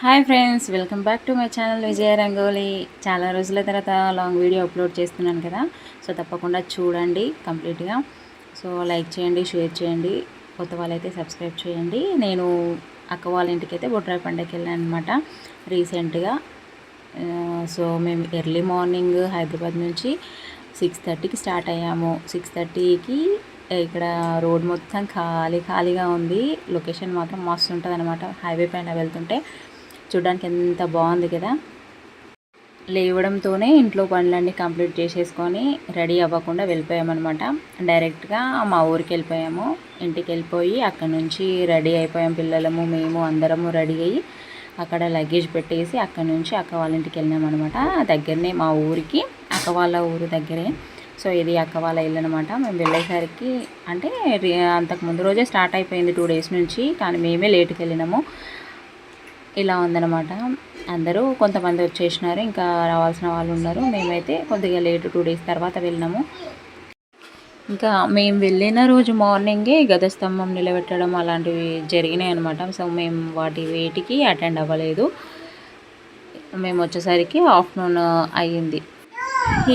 Hi friends welcome back to my channel Vijaya Rangoli. చాలా రోజుల తర్వాత లాంగ్ వీడియో అప్లోడ్ చేస్తున్నాను కదా సో తప్పకుండా చూడండి కంప్లీట్గా. సో లైక్ చేయండి షేర్ చేయండి కొత్త వాళ్ళైతే సబ్స్క్రైబ్ చేయండి. నేను అక్క వాళ్ళ ఇంటికి అయితే బొడ్రాయి పండగకి వెళ్ళాను అనమాట రీసెంట్గా. సో మేము ఎర్లీ మార్నింగ్ హైదరాబాద్ నుంచి సిక్స్ థర్టీకి స్టార్ట్ అయ్యాము. సిక్స్ థర్టీకి ఇక్కడ రోడ్ మొత్తం ఖాళీ ఖాళీగా ఉంది. లొకేషన్ మాత్రం మస్తు ఉంటుంది అనమాట హైవే పైన వెళ్తుంటే చూడడానికి ఎంత బాగుంది కదా. లేవడంతోనే ఇంట్లో పనులన్నీ కంప్లీట్ చేసేసుకొని రెడీ అవ్వకుండా వెళ్ళిపోయామన్నమాట. డైరెక్ట్గా మా ఊరికి వెళ్ళిపోయాము. ఇంటికి వెళ్ళిపోయి అక్కడ నుంచి రెడీ అయిపోయాం పిల్లలము మేము అందరము రెడీ అయ్యి అక్కడ లగేజ్ పెట్టేసి అక్కడ నుంచి అక్క వాళ్ళ ఇంటికి వెళ్ళినామన్నమాట. దగ్గరనే మా ఊరికి అక్క వాళ్ళ ఊరు దగ్గరే. సో ఇది అక్క వాళ్ళ ఇల్లు అనమాట మేము వెళ్ళేసరికి అంటే అంతకు ముందు రోజే స్టార్ట్ అయిపోయింది టూ డేస్ నుంచి. కానీ మేమే లేట్కి వెళ్ళినాము. ఇలా ఉందన్నమాట. అందరూ కొంతమంది వచ్చేసినారు ఇంకా రావాల్సిన వాళ్ళు ఉన్నారు. మేమైతే కొద్దిగా లేట్ టూ డేస్ తర్వాత వెళ్ళినాము. ఇంకా మేము వెళ్ళిన రోజు మార్నింగే గదస్తంభం నిలబెట్టడం అలాంటివి జరిగినాయి అనమాట సో మేము వాటి వేటికి అటెండ్ అవ్వలేదు. మేము వచ్చేసరికి ఆఫ్టర్నూన్ అయ్యింది.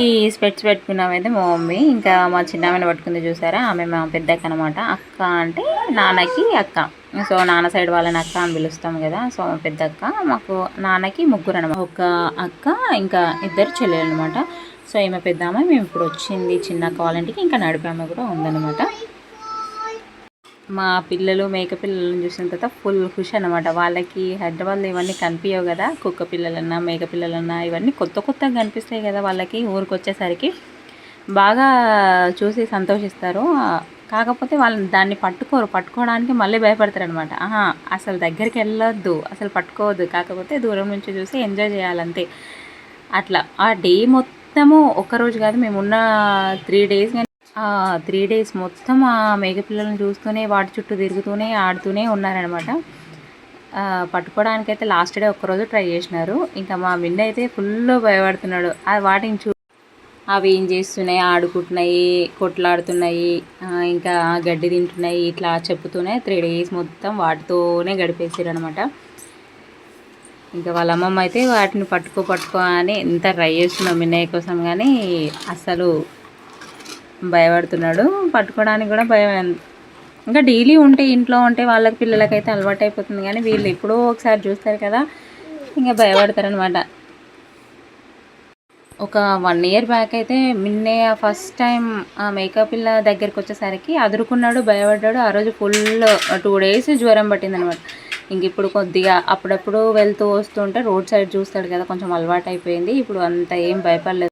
ఈ స్పెట్స్ పెట్టుకున్నాం అయితే మా మమ్మీ ఇంకా మా చిన్నమ్మని పట్టుకుంది చూసారా? ఆమె మా పెద్దక్క అనమాట అక్క అంటే నాన్నకి అక్క. సో నాన్న సైడ్ వాళ్ళని అక్క అని పిలుస్తాం కదా. సో పెద్ద అక్క మాకు నాన్నకి ముగ్గురు అనమాట ఒక అక్క ఇంకా ఇద్దరు చెల్లెలు అనమాట సో ఈమె పెద్ద మేము ఇప్పుడు వచ్చింది చిన్న అక్క వాళ్ళ ఇంటికి. ఇంకా నడిపామె కూడా ఉందన్నమాట. మా పిల్లలు మేక పిల్లలను చూసిన తర్వాత ఫుల్ ఖుషి అనమాట వాళ్ళకి హైదరాబాద్లో ఇవన్నీ కనిపించవు కదా. కుక్క పిల్లలన్నా మేక పిల్లలన్నా ఇవన్నీ కొత్త కొత్తగా కనిపిస్తాయి కదా వాళ్ళకి ఊరికి వచ్చేసరికి బాగా చూసి సంతోషిస్తారు. కాకపోతే వాళ్ళని దాన్ని పట్టుకోరు. పట్టుకోవడానికి మళ్ళీ భయపడతారు అనమాట ఆహా అసలు దగ్గరికి వెళ్ళొద్దు. అసలు పట్టుకోవద్దు. కాకపోతే దూరం నుంచి చూసి ఎంజాయ్ చేయాలంతే. అట్లా. ఆ డే మొత్తము ఒక్కరోజు కాదు. మేము ఉన్న త్రీ డేస్ త్రీ డేస్ మొత్తం ఆ మేకపిల్లలను చూస్తూనే వాటి చుట్టూ తిరుగుతూనే ఆడుతూనే ఉన్నారనమాట. పట్టుకోవడానికైతే లాస్ట్ డే ఒక్కరోజు ట్రై చేసినారు. ఇంకా మా విన్న అయితే ఫుల్ భయపడుతున్నాడు. అది వాటిని చూ అవి ఏం చేస్తున్నాయి? ఆడుకుంటున్నాయి కొట్లాడుతున్నాయి ఇంకా గడ్డి తింటున్నాయి ఇట్లా చెప్పుతూనే త్రీ డేస్ మొత్తం వాటితోనే గడిపేసారనమాట. ఇంకా వాళ్ళ అమ్మమ్మ అయితే వాటిని పట్టుకో పట్టుకో అని ఎంత ట్రై చేస్తున్నాం మిన్నయ్య కోసం కానీ అసలు భయపడుతున్నాడు. పట్టుకోవడానికి కూడా భయం ఇంకా డైలీ ఉంటే ఇంట్లో ఉంటే వాళ్ళకి పిల్లలకైతే అలవాటు అయిపోతుంది కానీ వీళ్ళు ఎప్పుడో ఒకసారి చూస్తారు కదా ఇంకా భయపడతారనమాట ఒక వన్ ఇయర్ బ్యాక్ అయితే మిన్నే ఫస్ట్ టైం ఆ మేకప్ పిల్ల దగ్గరికి వచ్చేసరికి అదురుకున్నాడు భయపడ్డాడు. ఆ రోజు ఫుల్ టూ డేస్ జ్వరం పట్టిందనమాట ఇంక ఇప్పుడు కొద్దిగా అప్పుడప్పుడు వెళ్తూ వస్తుంటే రోడ్ సైడ్ చూస్తాడు కదా కొంచెం అలవాటు అయిపోయింది ఇప్పుడు అంత ఏం భయపడలేదు.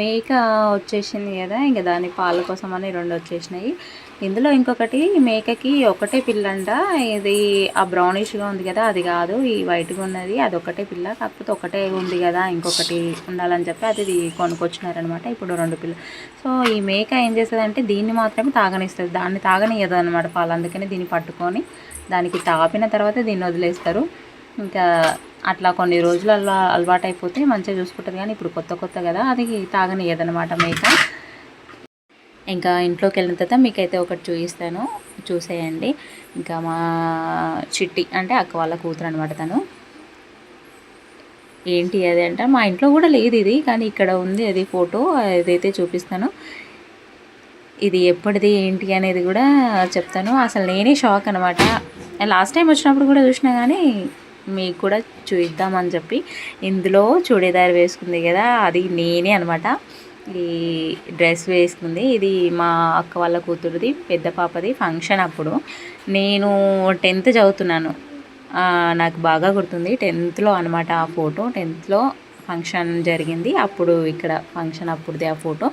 మేక వచ్చేసింది కదా ఇంకా దాని పాల కోసం అని రెండు వచ్చేసినాయి. ఇందులో ఇంకొకటి మేకకి ఒకటే పిల్లంట ఇది ఆ బ్రౌనిష్గా ఉంది కదా అది కాదు ఈ వైట్గా ఉన్నది అది ఒకటే పిల్ల కాకపోతే ఒకటే ఉంది కదా ఇంకొకటి ఉండాలని చెప్పి అది కొనుక్కొచ్చినారనమాట ఇప్పుడు రెండు పిల్ల. సో ఈ మేక ఏం చేస్తుంది అంటే దీన్ని మాత్రమే తాగనిస్తుంది దాన్ని తాగనియదు అనమాట పాలు అందుకని దీన్ని పట్టుకొని దానికి తాపిన తర్వాత దీన్ని వదిలేస్తారు. ఇంకా అట్లా కొన్ని రోజులు అలా అలవాటు అయిపోతే మంచిగా చూసుకుంటుంది. కానీ ఇప్పుడు కొత్త కొత్త కదా అది తాగనియదనమాట మేక. ఇంకా ఇంట్లోకి వెళ్ళిన తర్వాత మీకైతే ఒకటి చూపిస్తాను. చూసేయండి. ఇంకా మా చిట్టి అంటే అక్క వాళ్ళ కూతురు అనమాట తను. ఏంటి అది అంటే? మా ఇంట్లో కూడా లేదు ఇది కానీ ఇక్కడ ఉంది అది ఫోటో. అదైతే చూపిస్తాను. ఇది ఎప్పటిది ఏంటి అనేది కూడా చెప్తాను. అసలు నేనే షాక్ అనమాట లాస్ట్ టైం వచ్చినప్పుడు కూడా చూసినా కానీ మీకు కూడా చూద్దామని చెప్పి ఇందులో చూడీదార్ వేసుకుంది కదా అది నేనే అనమాట ఈ డ్రెస్ వేసుకుంది. ఇది మా అక్క వాళ్ళ కూతురుది పెద్ద పాపది ఫంక్షన్ అప్పుడు. నేను టెన్త్ చదువుతున్నాను. నాకు బాగా గుర్తుంది. టెన్త్లో అనమాట ఆ ఫోటో. టెన్త్లో ఫంక్షన్ జరిగింది. అప్పుడు ఇక్కడ ఫంక్షన్ అప్పుడుది ఆ ఫోటో.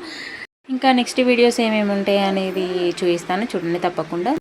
ఇంకా నెక్స్ట్ వీడియోస్ ఏమేమి ఉంటాయి అనేది చూపిస్తాను. చూడండి తప్పకుండా.